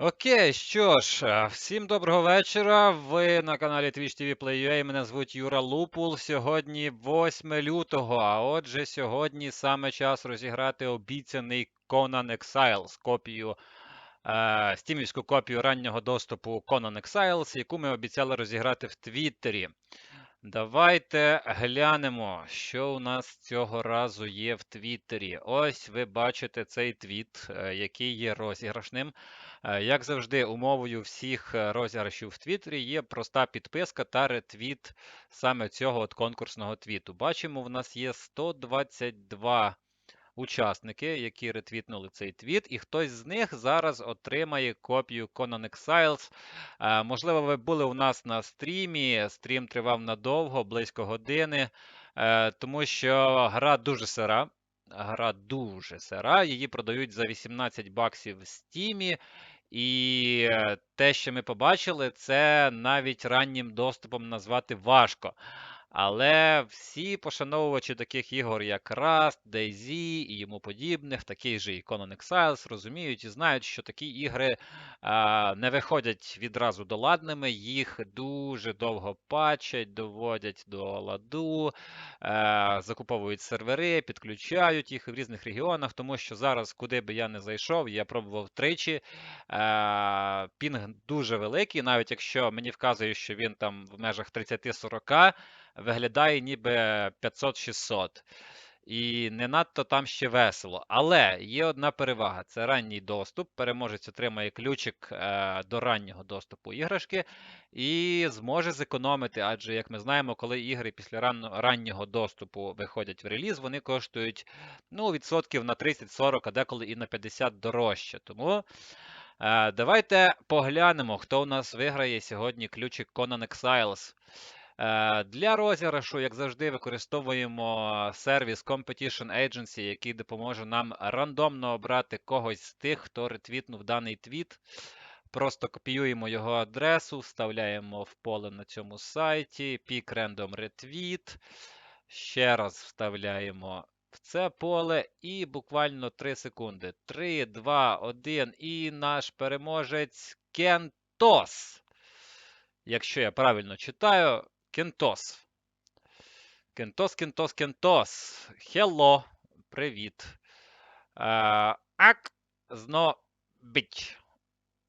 Окей, що ж, е, всім доброго вечора. Ви на каналі Twitch TV Play.ua. Мене звуть Юра Лупул. Сьогодні 8 лютого. А отже, сьогодні саме час розіграти обіцяний Conan Exiles, копію, е, стімівську копію раннього доступу Conan Exiles, яку ми обіцяли розіграти в Твіттері. Давайте глянемо, що у нас цього разу є в Твіттері. Ось ви бачите цей твіт, е, який є розіграшним. Е, Як завжди, умовою всіх е, розіграшів в Твіттері є проста підписка та ретвіт саме цього от конкурсного твіту. Бачимо, в нас є 122 учасники, які ретвітнули цей твіт, і хтось з них зараз отримає копію Conan Exiles. Е, Можливо, ви були у нас на стрімі. Стрім тривав надовго, близько години, е, тому що гра дуже сира. Гра дуже сира. Її продають за 18 баксів в стімі. І е, те, що ми побачили, це навіть раннім доступом назвати важко. Але всі пошановувачі таких ігор, як Rust, DayZ і йому подібних, такий же і Conan Exiles, розуміють і знають, що такі ігри а, не виходять відразу доладними, їх дуже довго патчать, доводять до ладу, а, закуповують сервери, підключають їх в різних регіонах, тому що зараз, куди би я не зайшов, я пробував тричі. а, Пінг дуже великий, навіть якщо мені вказує, що він там в межах 30-40 виглядає ніби 500-600. І не надто там ще весело. Але є одна перевага: це ранній доступ. Переможець отримає ключик е, до раннього доступу іграшки і зможе зекономити. Адже, як ми знаємо, коли ігри після ран, раннього доступу виходять в реліз, вони коштують ну, відсотків на 30-40, а деколи і на 50 дорожче. Тому. е, Давайте поглянемо, хто у нас виграє сьогодні ключик Conan Exiles. Е, Для розіграшу, як завжди, використовуємо сервіс Competition Agency, який допоможе нам рандомно обрати когось з тих, хто ретвітнув даний твіт. Просто копіюємо його адресу, вставляємо в поле на цьому сайті, pick random retweet. Ще раз вставляємо в це поле і буквально 3 секунди. 3, 2, 1 і наш переможець Кентос. Якщо я правильно читаю, Кентос. Кентос, Кентос, Кентос. Хелло. Привіт. Е, Ак знобить.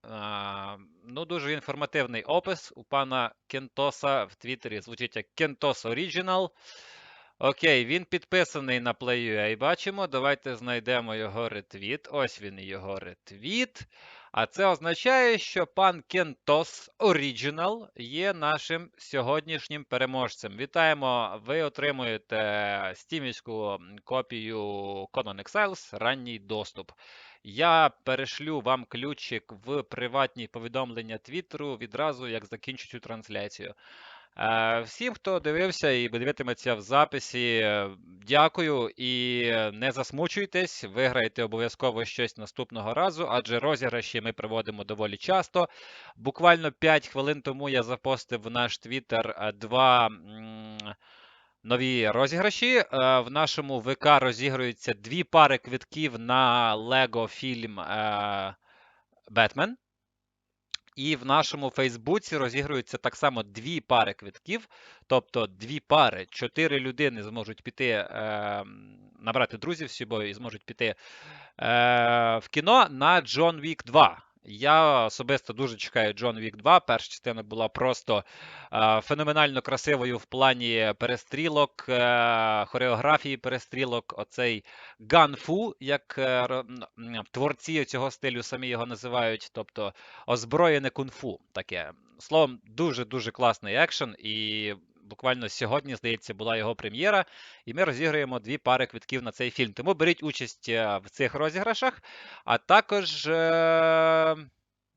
Е, Ну, дуже інформативний опис у пана Кентоса в Твіттері звучить як Кентос Original. Окей, він підписаний на Play.ua, бачимо. Давайте знайдемо його ретвіт. Ось він його ретвіт. А це означає, що пан Кентос Original є нашим сьогоднішнім переможцем. Вітаємо! Ви отримуєте стімівську копію Conan Exiles, ранній доступ. Я перешлю вам ключик в приватні повідомлення Твіттеру відразу, як закінчу цю трансляцію. Е, Всім, хто дивився і дивитиметься в записі, е, дякую і не засмучуйтесь, виграєте обов'язково щось наступного разу, адже розіграші ми проводимо доволі часто. Буквально 5 хвилин тому я запостив в наш твіттер е, два нові розіграші. Е, В нашому ВК розігруються дві пари квитків на Lego фільм е, Бетмен. І в нашому Фейсбуці розігруються так само дві пари квитків, тобто дві пари, чотири людини зможуть піти, е, набрати друзів з собою і зможуть піти е, в кіно на Джон Вік 2. Я особисто дуже чекаю Джон Вік 2. Перша частина була просто е, феноменально красивою в плані перестрілок, е, хореографії перестрілок. Оцей ганфу, як е, творці цього стилю самі його називають, тобто озброєне кунг-фу. Таке. Словом, дуже-дуже класний екшен. І буквально сьогодні, здається, була його прем'єра. І ми розіграємо дві пари квитків на цей фільм. Тому беріть участь е, в цих розіграшах. А також.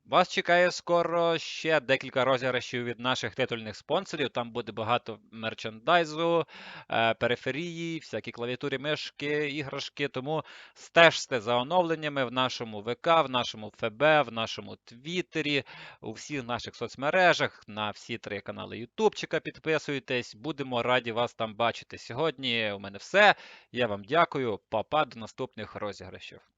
Вас чекає скоро ще декілька розіграшів від наших титульних спонсорів. Там буде багато мерчендайзу, е, периферії, всякі клавіатури, мишки, іграшки. Тому стежте за оновленнями в нашому ВК, в нашому ФБ, в нашому Твіттері, у всіх наших соцмережах, на всі три канали Ютубчика підписуйтесь. Будемо раді вас там бачити. Сьогодні у мене все. Я вам дякую. Па-па, до наступних розіграшів.